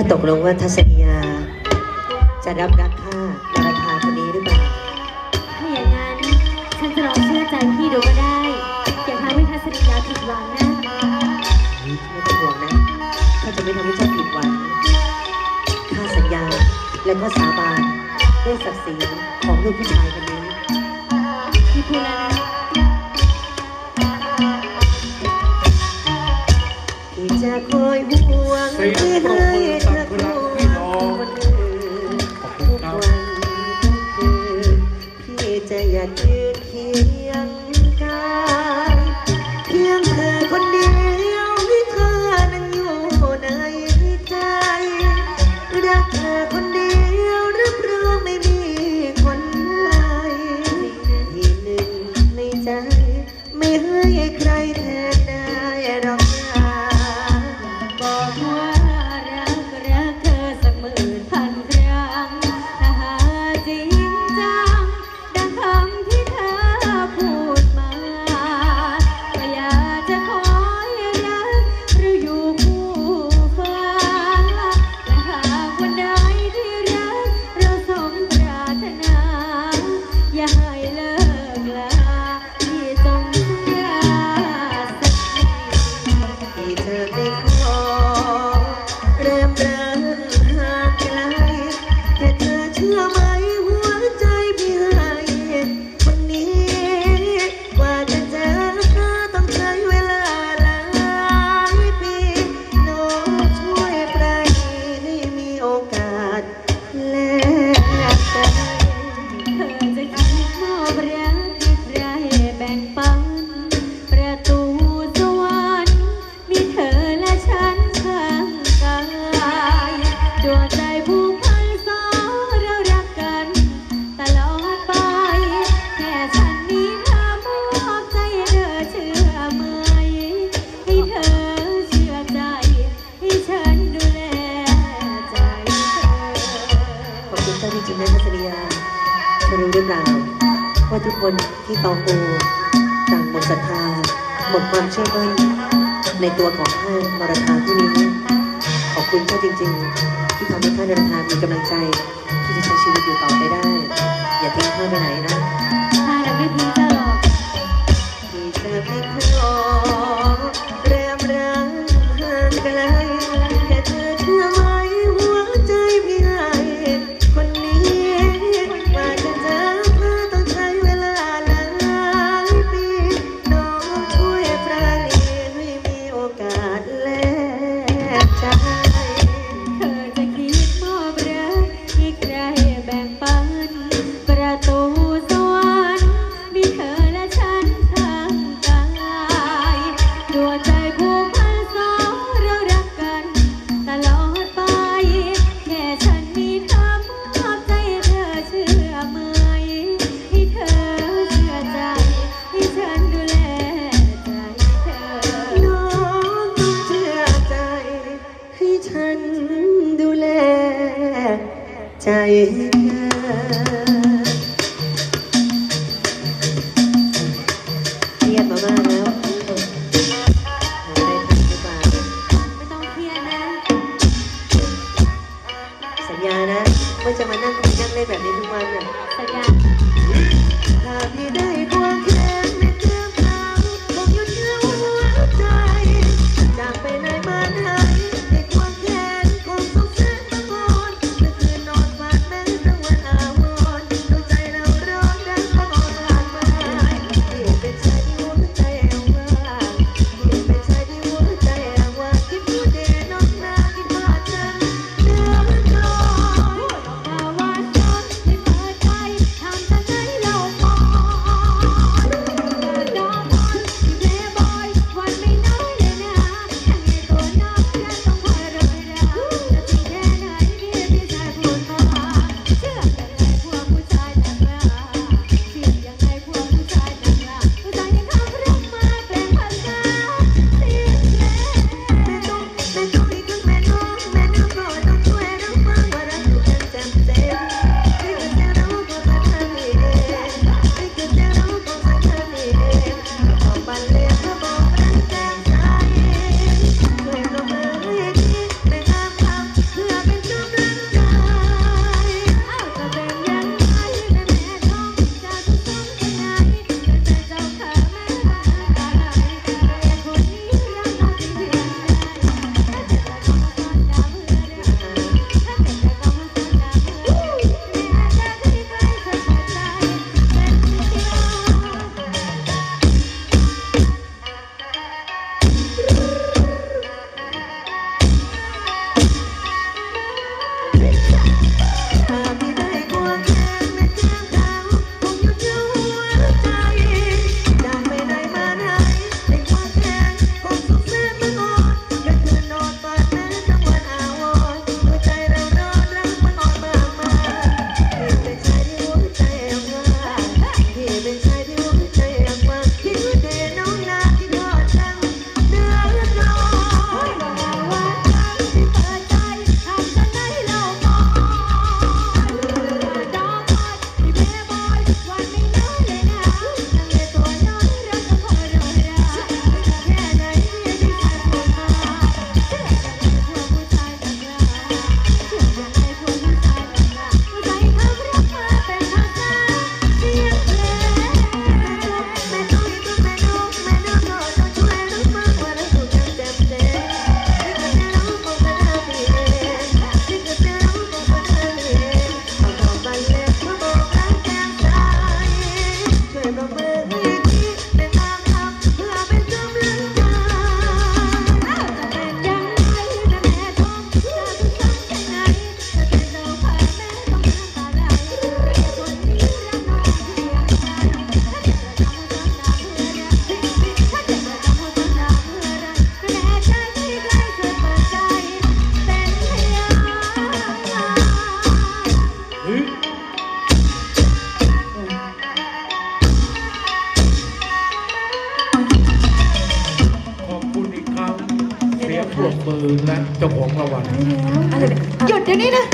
าตกลงว่าทัศนียา จะรับรักข้าในราคาคนนี้หรือเปล่า ถ้าอย่างนั้นฉันจะลองเชื่อใจพี่ดูก็ได้ อย่าทำให้ทัศนียาผิดหวังนะไม่ต้องห่วงนะข้าจะไม่ทำให้เจ้าผิดหวังข้าสัญญาและก็สาบานด้วยศักดิ์ศรีของลูกผู้ชายคนนี้ พี่พูดแล้วนะ ที่จะคอยห่วงเสียงที่ให้เธอกพคลังนพี่น้องอื่นทุกวันทุกคืนพี่จะอย่ากยืนเคียงกายเพียงเธอคนเดียวที่เธอนั้นอยู่ในใจ รักเธอคนเดียวรับรองไม่มีคนใดที่หนึ่งในใจ ไม่ให้ใครแทน จริงๆนะทัศนียาเธอรู้หรือเปล่า ว่าทุกคนที่ตองอูต่างหมดศรัทธาหมดความเชื่อมั่นในตัวของท่านมรธาผู้นี้ ขอบคุณเจ้าจริง ๆ ที่ทำให้ท่านมรธามีกำลังใจ ที่จะใช้ชีวิตอยู่ต่อไปได้ อย่าทิ้งข้าไปไหนนะถ้าเราไม่ทิ้งเธอหรอกที่เธอไม่ขอเใเจ้าของรางวัลอะไรเนี่ยหยุดเดี๋ยวนี้นะ